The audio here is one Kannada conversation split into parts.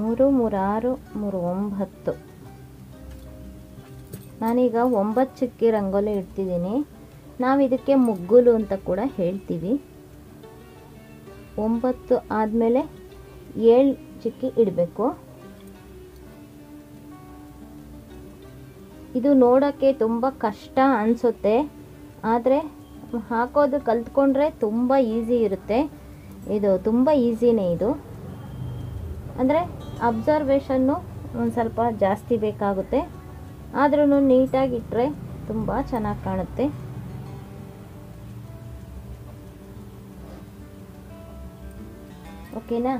ಮೂರು ಮೂರು ಆರು ಮೂರು ಒಂಬತ್ತು ನಾನೀಗ ಒಂಬತ್ತು ಚುಕ್ಕಿ ರಂಗೋಲಿ ಇಡ್ತಿದ್ದೀನಿ. ನಾವು ಇದಕ್ಕೆ ಮುಗ್ಗುಲು ಅಂತ ಕೂಡ ಹೇಳ್ತೀವಿ. ಒಂಬತ್ತು ಆದಮೇಲೆ ಏಳು ಚಿಕ್ಕಿ ಇಡಬೇಕು. ಇದು ನೋಡೋಕ್ಕೆ ತುಂಬ ಕಷ್ಟ ಅನಿಸುತ್ತೆ. ಆದರೆ ಹಾಕೋದು ಕಲ್ತ್ಕೊಂಡ್ರೆ ತುಂಬ ಈಸಿ ಇರುತ್ತೆ. ಇದು ತುಂಬ ಈಸಿನೇ ಇದು. ಅಂದರೆ ಅಬ್ಸರ್ವೇಷನ್ನು ಒಂದು ಸ್ವಲ್ಪ ಜಾಸ್ತಿ ಬೇಕಾಗುತ್ತೆ. ಆದ್ರೂ ನೀಟಾಗಿಟ್ಟರೆ ತುಂಬ ಚೆನ್ನಾಗಿ ಕಾಣುತ್ತೆ. ಓಕೆನಾ?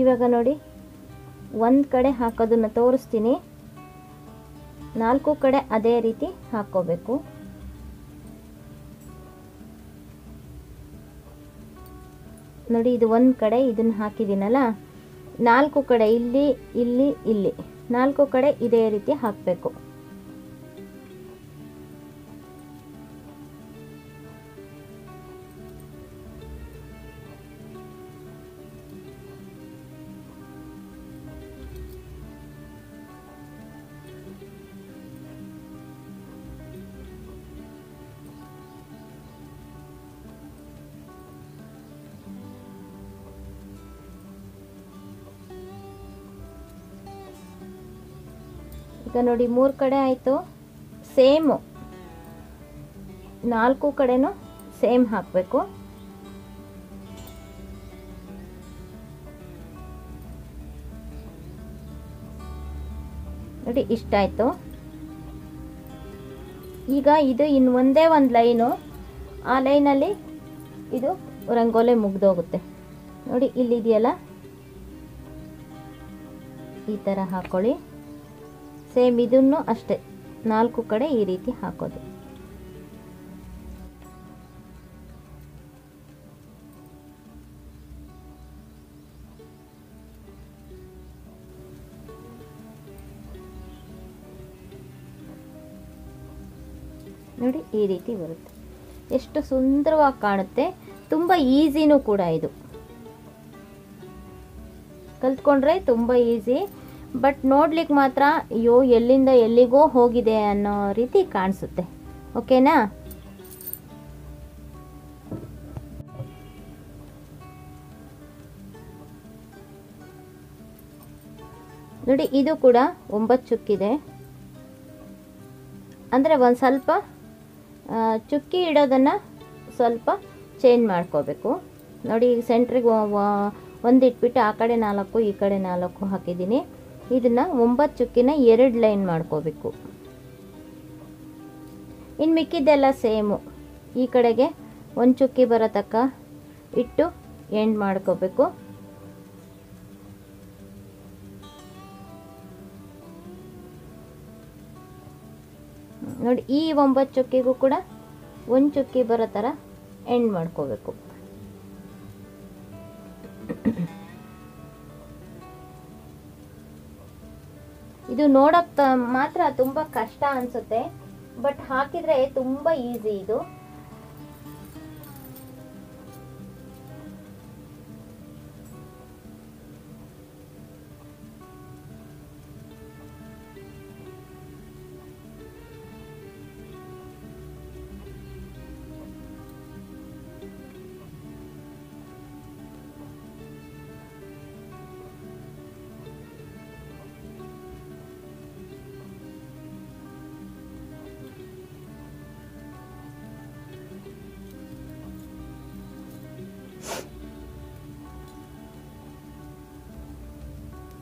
ಇವಾಗ ನೋಡಿ, ಒಂದು ಕಡೆ ಹಾಕೋದನ್ನು ತೋರಿಸ್ತೀನಿ. ನಾಲ್ಕು ಕಡೆ ಅದೇ ರೀತಿ ಹಾಕ್ಕೋಬೇಕು ನೋಡಿ, ಇದು ಒಂದು ಕಡೆ ಇದನ್ನು ಹಾಕಿದ್ದೀನಲ್ಲ? ನಾಲ್ಕು ಕಡೆ ಇಲ್ಲಿ ಇಲ್ಲಿ ಇಲ್ಲಿ. ನಾಲ್ಕು ಕಡೆ ಇದೇ ರೀತಿ ಹಾಕಬೇಕು. ಈಗ ನೋಡಿ, ಮೂರು ಕಡೆ ಆಯಿತು. ಸೇಮು. ನಾಲ್ಕು ಕಡೆನೂ ಸೇಮ್ ಹಾಕಬೇಕು. ನೋಡಿ ಇಷ್ಟಾಯಿತು ಈಗ ಇದು ಇನ್ನು ಒಂದೇ ಒಂದು ಲೈನು. ಆ ಲೈನಲ್ಲಿ ಇದು ರಂಗೋಲೆ ಮುಗ್ದೋಗುತ್ತೆ. ನೋಡಿ ಇಲ್ಲಿದೆಯಲ್ಲ ಈ ಥರ ಹಾಕ್ಕೊಳ್ಳಿ ಸೇಮ್ ಇದನ್ನು ಅಷ್ಟೇ. ನಾಲ್ಕು ಕಡೆ ಈ ರೀತಿ ಹಾಕೋದು. ನೋಡಿ ಈ ರೀತಿ ಬರುತ್ತೆ. ಎಷ್ಟು ಸುಂದರವಾಗಿ ಕಾಣುತ್ತೆ. ತುಂಬ ಈಸಿನೂ ಕೂಡ ಇದು. ಕಲ್ತ್ಕೊಂಡ್ರೆ ತುಂಬ ಈಸಿ. ಬಟ್ ನೋಡ್ಲಿಕ್ಕೆ ಮಾತ್ರ ಅಯ್ಯೋ, ಎಲ್ಲಿಂದ ಎಲ್ಲಿಗೋ ಹೋಗಿದೆ ಅನ್ನೋ ರೀತಿ ಕಾಣಿಸುತ್ತೆ. ಓಕೆನಾ ನೋಡಿ, ಇದು ಕೂಡ ಒಂಬತ್ತು ಚುಕ್ಕಿದೆ. ಅಂದರೆ ಒಂದು ಸ್ವಲ್ಪ ಚುಕ್ಕಿ ಇಡೋದನ್ನು ಸ್ವಲ್ಪ ಚೇಂಜ್ ಮಾಡ್ಕೋಬೇಕು. ನೋಡಿ ಈಗ ಸೆಂಟ್ರಿಗೆ ಒಂದು ಇಟ್ಬಿಟ್ಟು ಆ ಕಡೆ ನಾಲ್ಕು, ಈ ಕಡೆ ನಾಲ್ಕು ಹಾಕಿದ್ದೀನಿ. ಇದನ್ನು ಒಂಬತ್ತು ಚುಕ್ಕಿನ ಎರಡು ಲೈನ್ ಮಾಡ್ಕೋಬೇಕು. ಇನ್ನು ಮಿಕ್ಕಿದ್ದೆಲ್ಲ ಸೇಮು. ಈ ಕಡೆಗೆ ಒಂದು ಚುಕ್ಕಿ ಬರೋ ತಕ್ಕ ಇಟ್ಟು ಎಂಡ್ ಮಾಡ್ಕೋಬೇಕು. ನೋಡಿ, ಈ ಒಂಬತ್ತು ಚುಕ್ಕಿಗೂ ಕೂಡ ಒಂದು ಚುಕ್ಕಿ ಬರೋ ಥರ ಎಂಡ್ ಮಾಡ್ಕೋಬೇಕು. ಇದು ನೋಡಕ್ ಮಾತ್ರ ತುಂಬಾ ಕಷ್ಟ ಅನ್ಸುತ್ತೆ. ಬಟ್ ಹಾಕಿದ್ರೆ ತುಂಬಾ ಈಸಿ ಇದು.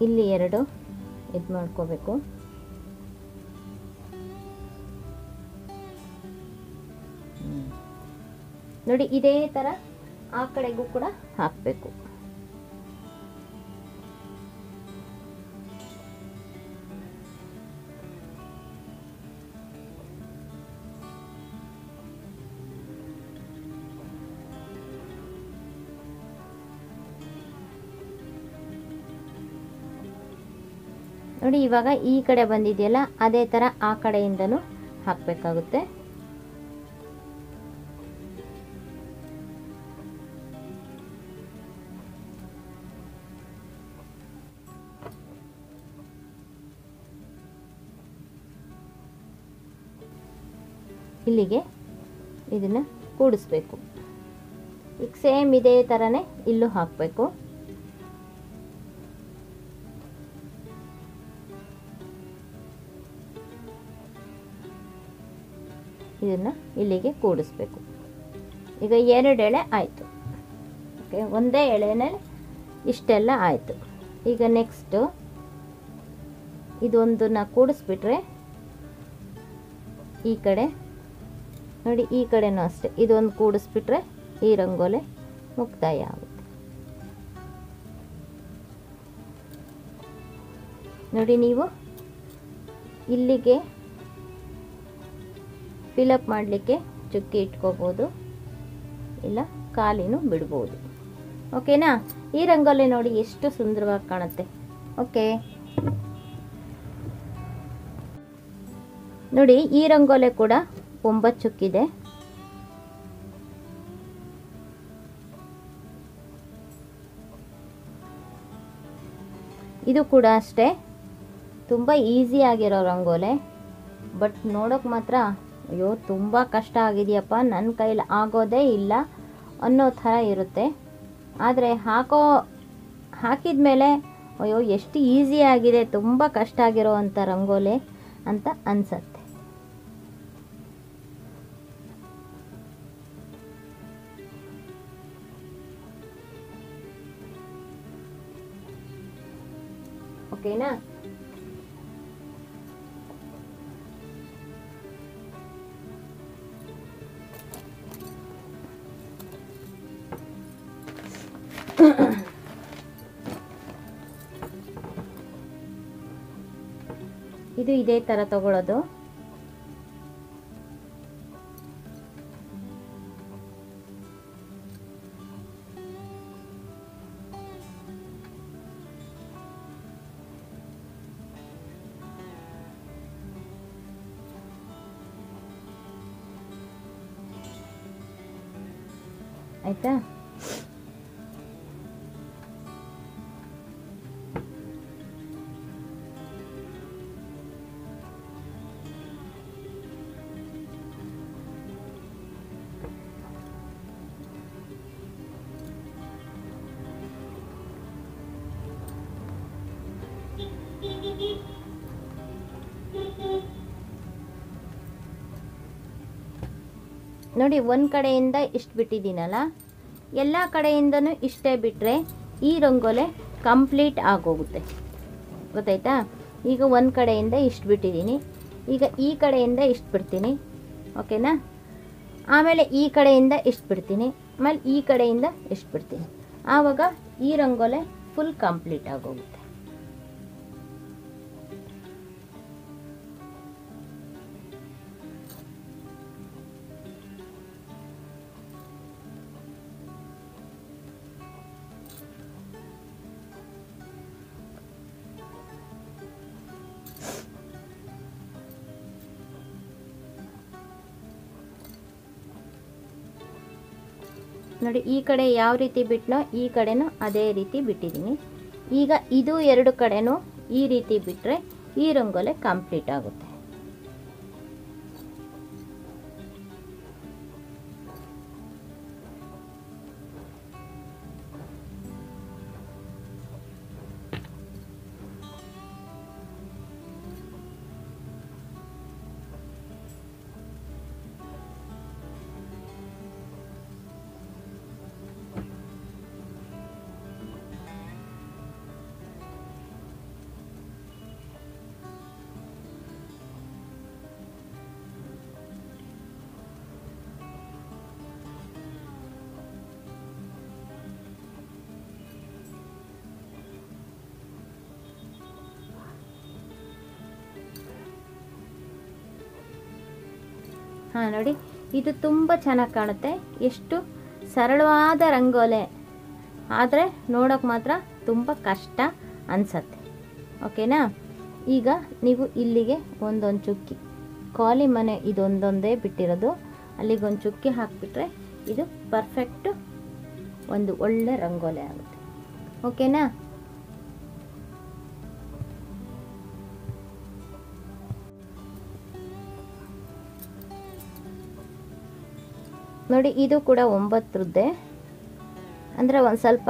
ಇಲ್ಲಿ ಎರಡು ಇದು ಮಾಡ್ಕೋಬೇಕು. ನೋಡಿ ಇದೇ ಥರ ಆ ಕಡೆಗೂ ಕೂಡ ಹಾಕಬೇಕು. ನೋಡಿ ಇವಾಗ ಈ ಕಡೆ ಬಂದಿದೆಯಲ್ಲ, ಅದೇ ಥರ ಆ ಕಡೆಯಿಂದನೂ ಹಾಕಬೇಕಾಗುತ್ತೆ. ಇಲ್ಲಿಗೆ ಇದನ್ನು ಕೂಡಿಸ್ಬೇಕು. ಈಗ ಸೇಮ್ ಇದೇ ಥರನೇ ಇಲ್ಲೂ ಹಾಕಬೇಕು. ಇದನ್ನು ಇಲ್ಲಿಗೆ ಕೂಡಿಸ್ಬೇಕು. ಈಗ ಎರಡು ಎಳೆ ಆಯಿತು. ಓಕೆ ಒಂದೇ ಎಳೆನಲ್ಲಿ ಇಷ್ಟೆಲ್ಲ ಆಯಿತು. ಈಗ ನೆಕ್ಸ್ಟು ಇದೊಂದನ್ನು ಕೂಡಿಸ್ಬಿಟ್ರೆ ಈ ಕಡೆ, ನೋಡಿ ಈ ಕಡೆನೂ ಅಷ್ಟೇ, ಇದೊಂದು ಕೂಡಿಸ್ಬಿಟ್ರೆ ಈ ರಂಗೋಲೆ ಮುಕ್ತಾಯ ಆಗುತ್ತೆ. ನೋಡಿ ನೀವು ಇಲ್ಲಿಗೆ ಫಿಲಪ್ ಮಾಡಲಿಕ್ಕೆ ಚುಕ್ಕಿ ಇಟ್ಕೋಬೋದು. ಇಲ್ಲ ಖಾಲಿನೂ ಬಿಡ್ಬೋದು. ಓಕೆನಾ ಈ ರಂಗೋಲಿ ನೋಡಿ ಎಷ್ಟು ಸುಂದರವಾಗಿ ಕಾಣುತ್ತೆ. ಓಕೆ ನೋಡಿ, ಈ ರಂಗೋಲೆ ಕೂಡ ಒಂಬತ್ತು ಚುಕ್ಕಿದೆ. ಇದು ಕೂಡ ಅಷ್ಟೇ. ತುಂಬ ಈಸಿ ಆಗಿರೋ ರಂಗೋಲೆ. ಬಟ್ ನೋಡೋಕೆ ಮಾತ್ರ ಅಯ್ಯೋ, ತುಂಬ ಕಷ್ಟ ಆಗಿದೆಯಪ್ಪ. ನನ್ನ ಕೈಲಿ ಆಗೋದೇ ಇಲ್ಲ ಅನ್ನೋ ಥರ ಇರುತ್ತೆ. ಆದರೆ ಹಾಕೋ, ಹಾಕಿದ ಮೇಲೆ, ಅಯ್ಯೋ, ಎಷ್ಟು ಈಸಿ ಆಗಿದೆ, ತುಂಬ ಕಷ್ಟ ಆಗಿರೋ ಅಂಥ ರಂಗೋಲೆ ಅಂತ ಅನ್ಸತ್ತೆ. ಇದು ಇದೇ ಥರ ತಗೊಳ್ಳೋದು. ನೋಡಿ, ಒಂದು ಕಡೆಯಿಂದ ಇಷ್ಟು ಬಿಟ್ಟಿದ್ದೀನಲ್ಲ? ಎಲ್ಲ ಕಡೆಯಿಂದನೂ ಇಷ್ಟೇ ಬಿಟ್ಟರೆ ಈ ರಂಗೋಲೆ ಕಂಪ್ಲೀಟ್ ಆಗೋಗುತ್ತೆ. ಗೊತ್ತಾಯ್ತಾ? ಈಗ ಒಂದು ಕಡೆಯಿಂದ ಇಷ್ಟು ಬಿಟ್ಟಿದ್ದೀನಿ. ಈಗ ಈ ಕಡೆಯಿಂದ ಇಷ್ಟು ಬಿಡ್ತೀನಿ. ಓಕೆನಾ? ಆಮೇಲೆ ಈ ಕಡೆಯಿಂದ ಇಷ್ಟು ಬಿಡ್ತೀನಿ. ಆಮೇಲೆ ಈ ಕಡೆಯಿಂದ ಇಷ್ಟು ಬಿಡ್ತೀನಿ. ಆವಾಗ ಈ ರಂಗೋಲೆ ಫುಲ್ ಕಂಪ್ಲೀಟ್ ಆಗೋಗುತ್ತೆ. ನೋಡಿ, ಈ ಕಡೆ ಯಾವ ರೀತಿ ಬಿಟ್ಟನೋ ಈ ಕಡೆನೂ ಅದೇ ರೀತಿ ಬಿಟ್ಟಿದ್ದೀನಿ. ಈಗ ಇದು ಎರಡು ಕಡೆನೂ ಈ ರೀತಿ ಬಿಟ್ಟರೆ ಈ ರಂಗೋಲೆ ಕಂಪ್ಲೀಟ್ ಆಗುತ್ತೆ. ಹಾಂ, ನೋಡಿ. ಇದು ತುಂಬ ಚೆನ್ನಾಗಿ ಕಾಣುತ್ತೆ. ಎಷ್ಟು ಸರಳವಾದ ರಂಗೋಲೆ. ಆದರೆ ನೋಡೋಕೆ ಮಾತ್ರ ತುಂಬ ಕಷ್ಟ ಅನಿಸತ್ತೆ. ಓಕೆನಾ? ಈಗ ನೀವು ಇಲ್ಲಿಗೆ ಒಂದೊಂದು ಚುಕ್ಕಿ. ಕಾಲಿ ಮನೆ ಇದೊಂದೊಂದೇ ಬಿಟ್ಟಿರೋದು. ಅಲ್ಲಿಗೊಂದು ಚುಕ್ಕಿ ಹಾಕಿಬಿಟ್ರೆ ಇದು ಪರ್ಫೆಕ್ಟು ಒಂದು ಒಳ್ಳೆ ರಂಗೋಲೆ ಆಗುತ್ತೆ. ಓಕೆನಾ? ನೋಡಿ ಇದು ಕೂಡ ಒಂಬತ್ತರದ್ದೇ. ಅಂದರೆ ಒಂದು ಸ್ವಲ್ಪ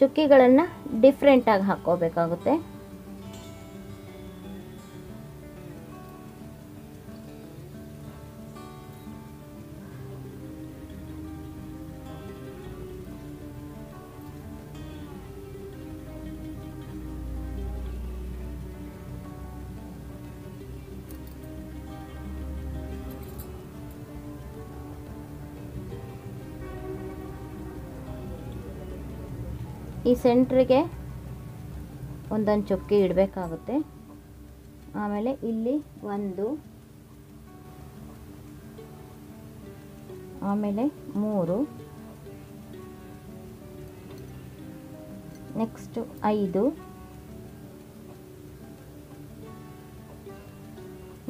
ಚುಕ್ಕಿಗಳನ್ನು ಡಿಫ್ರೆಂಟಾಗಿ ಹಾಕ್ಕೋಬೇಕಾಗುತ್ತೆ. ಈ ಸೆಂಟ್ರಿಗೆ ಒಂದೊಂದು ಚುಕ್ಕಿ ಇಡಬೇಕಾಗುತ್ತೆ. ಆಮೇಲೆ ಇಲ್ಲಿ ಒಂದು ಆಮೇಲೆ ಮೂರು ನೆಕ್ಸ್ಟು ಐದು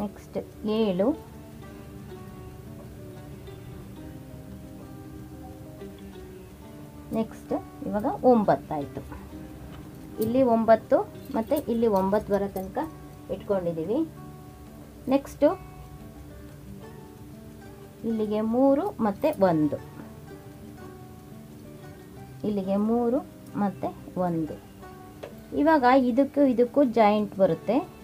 ನೆಕ್ಸ್ಟ್ ಏಳು ನೆಕ್ಸ್ಟ್ ಇವಾಗ ಒಂಬತ್ತಾಯಿತು. ಇಲ್ಲಿ ಒಂಬತ್ತು ಮತ್ತು ಇಲ್ಲಿ ಒಂಬತ್ತು ಬರೋ ತನಕ ಇಟ್ಕೊಂಡಿದ್ದೀವಿ. ನೆಕ್ಸ್ಟು ಇಲ್ಲಿಗೆ ಮೂರು ಮತ್ತು ಒಂದು. ಇಲ್ಲಿಗೆ ಮೂರು ಮತ್ತು ಒಂದು. ಇವಾಗ ಇದಕ್ಕೂ ಇದಕ್ಕೂ ಜಾಯಿಂಟ್ ಬರುತ್ತೆ.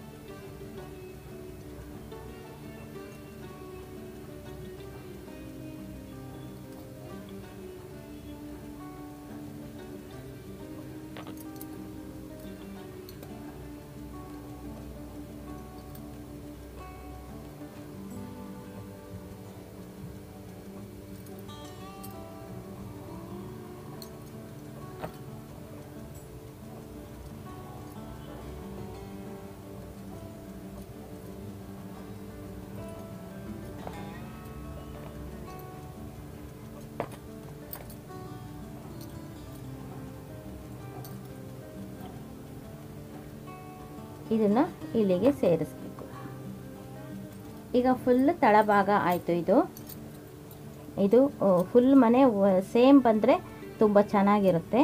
ಇದನ್ನು ಇಲ್ಲಿಗೆ ಸೇರಿಸ್ಬೇಕು. ಈಗ ಫುಲ್ ತಳಭಾಗ ಆಯಿತು ಇದು. ಇದು ಫುಲ್ ಮನೆ ಸೇಮ್ ಬಂದರೆ ತುಂಬ ಚೆನ್ನಾಗಿರುತ್ತೆ.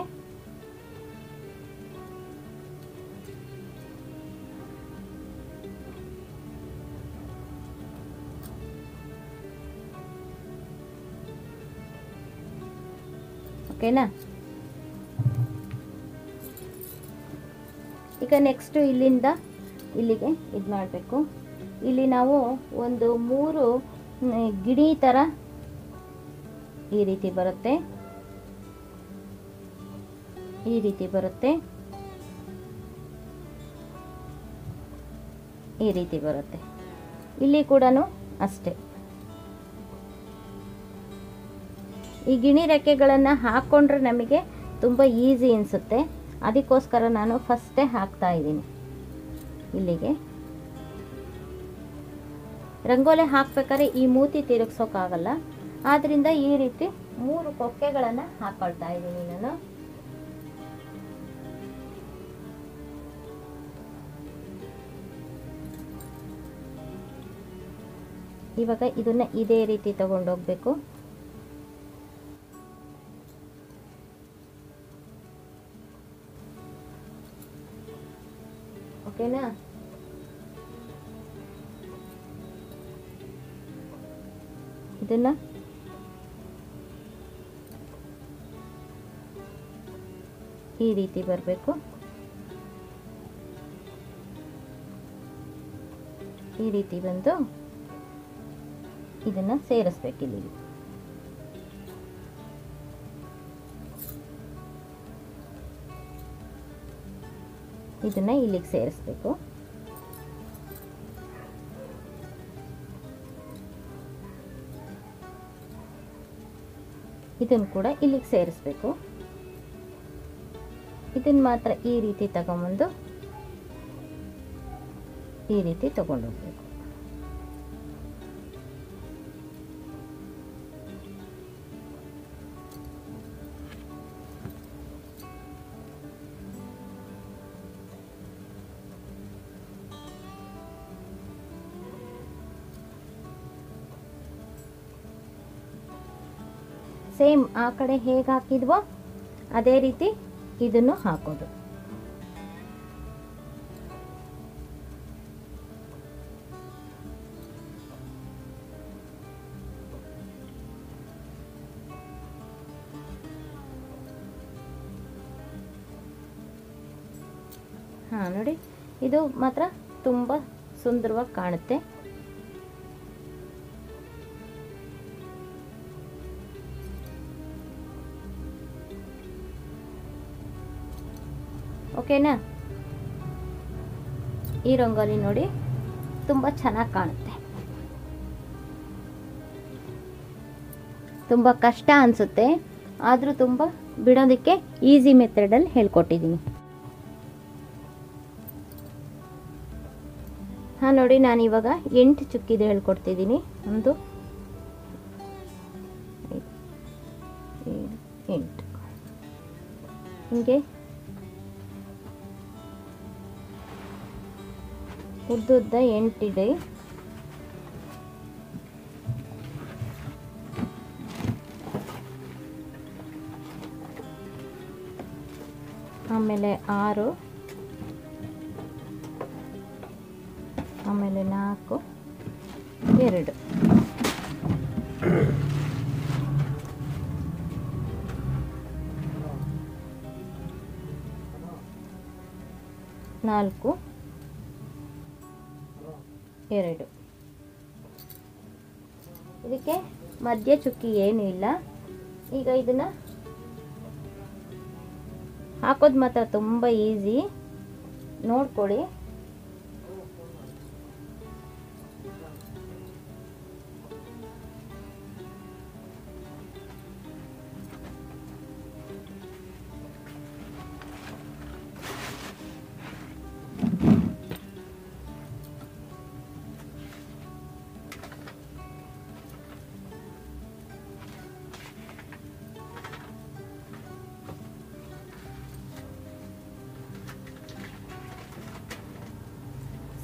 ಓಕೆನಾ ಈಗ ನೆಕ್ಸ್ಟು ಇಲ್ಲಿಂದ ಇಲ್ಲಿಗೆ ಇದು ಮಾಡಬೇಕು. ಇಲ್ಲಿ ನಾವು ಒಂದು ಮೂರು ಗಿಡಿ ಥರ ಈ ರೀತಿ ಬರುತ್ತೆ. ಈ ರೀತಿ ಬರುತ್ತೆ. ಈ ರೀತಿ ಬರುತ್ತೆ. ಇಲ್ಲಿ ಕೂಡ ಅಷ್ಟೇ. ಈ ಗಿಣಿ ರೆಕ್ಕೆಗಳನ್ನು ಹಾಕ್ಕೊಂಡ್ರೆ ನಮಗೆ ತುಂಬ ಈಸಿ ಅನಿಸುತ್ತೆ. ಅದಕ್ಕೋಸ್ಕರ ನಾನು ಫಸ್ಟೇ ಹಾಕ್ತಾ ಇದ್ದೀನಿ. ಇಲ್ಲಿಗೆ. ರಂಗೋಲೆ ಹಾಕ್ಬೇಕಾದ್ರೆ ಈ ಮೂತಿ ತಿರುಗ್ಸೋಕ್ಕಾಗಲ್ಲ. ಆದ್ದರಿಂದ ಈ ರೀತಿ ಮೂರು ಕೊಕ್ಕೆಗಳನ್ನು ಹಾಕೊಳ್ತಾ ಇದ್ದೀನಿ ನಾನು. ಇವಾಗ ಇದನ್ನ ಇದೇ ರೀತಿ ತಗೊಂಡೋಗ್ಬೇಕು. ಇದನ್ನ? ಈ ರೀತಿ ಬರಬೇಕು. ಈ ರೀತಿ ಬಂದು ಇದನ್ನ ಸೇರಿಸ್ಬೇಕು ಇಲ್ಲಿ. ಇದನ್ನ ಇಲ್ಲಿಗೆ ಸೇರಿಸ್ಬೇಕು. ಇದನ್ನು ಕೂಡ ಇಲ್ಲಿಗೆ ಸೇರಿಸ್ಬೇಕು. ಇದನ್ನ ಮಾತ್ರ ಈ ರೀತಿ ತಗೊಂಬಂದು ಈ ರೀತಿ ತಗೊಂಡೋಗ್ಬೇಕು ಸೇಮ್ ಆ ಕಡೆ ಹೇಗೆ ಹಾಕಿದ್ವೋ ಅದೇ ರೀತಿ ಇದನ್ನು ಹಾಕೋದು. ಹಾಂ, ನೋಡಿ. ಇದು ಮಾತ್ರ ತುಂಬ ಸುಂದರವಾಗಿ ಕಾಣುತ್ತೆ. ಓಕೆನಾ? ಈ ರಂಗೋಲಿ ನೋಡಿ ತುಂಬ ಚೆನ್ನಾಗಿ ಕಾಣುತ್ತೆ. ತುಂಬ ಕಷ್ಟ ಅನಿಸುತ್ತೆ, ಆದರೂ ತುಂಬ ಬಿಡೋದಕ್ಕೆ ಈಸಿ ಮೆಥಡಲ್ಲಿ ಹೇಳ್ಕೊಟ್ಟಿದ್ದೀನಿ. ಹಾಂ, ನೋಡಿ ನಾನು ಇವಾಗ ಎಂಟು ಚುಕ್ಕಿದು ಹೇಳ್ಕೊಡ್ತಿದ್ದೀನಿ. ಒಂದು ಎಂಟು. ಹೀಗೆ ಉದ್ದುದ್ದ ಎಂಟಿದೆ. ಆಮೇಲೆ ಆರು. ಆಮೇಲೆ ನಾಲ್ಕು. ಎರಡು. ನಾಲ್ಕು. ಎರಡು. ಇದಕ್ಕೆ ಮಧ್ಯ ಚುಕ್ಕಿ ಏನೂ ಇಲ್ಲ. ಈಗ ಇದನ್ನ ಹಾಕೋದು ಮಾತ್ರ ತುಂಬ ಈಸಿ ನೋಡ್ಕೊಳ್ಳಿ.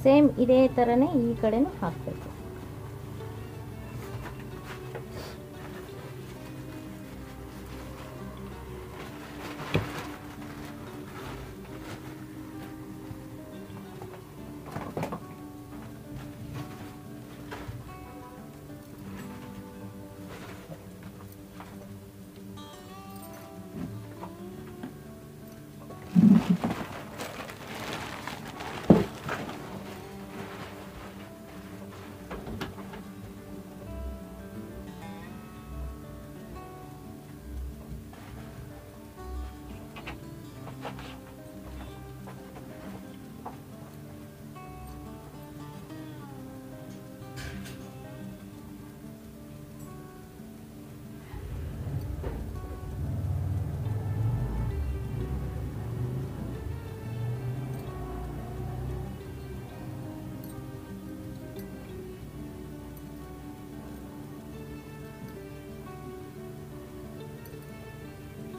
ಸೇಮ್ ಇದೇ ಥರನೇ ಈ ಕಡೆನೂ ಹಾಕಬೇಕು.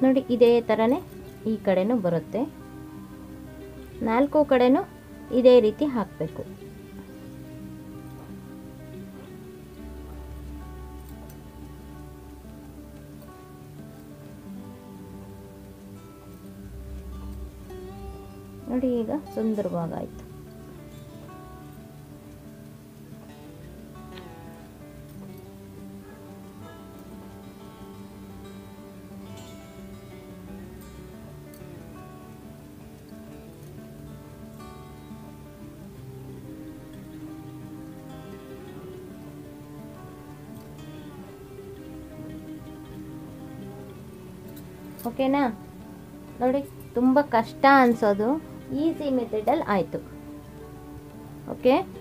ನೋಡಿ ಇದೇ ಥರನೇ ಈ ಕಡೆನೂ ಬರುತ್ತೆ. ನಾಲ್ಕು ಕಡೆನೂ ಇದೇ ರೀತಿ ಹಾಕಬೇಕು. ನೋಡಿ ಈಗ ಸುಂದರವಾಗಾಯ್ತು. ಓಕೆನಾ? ನೋಡಿ ತುಂಬ ಕಷ್ಟ ಅನಿಸೋದು. ಈಸಿ ಮೆಥಡಲ್ಲಿ ಆಯಿತು. ಓಕೆ?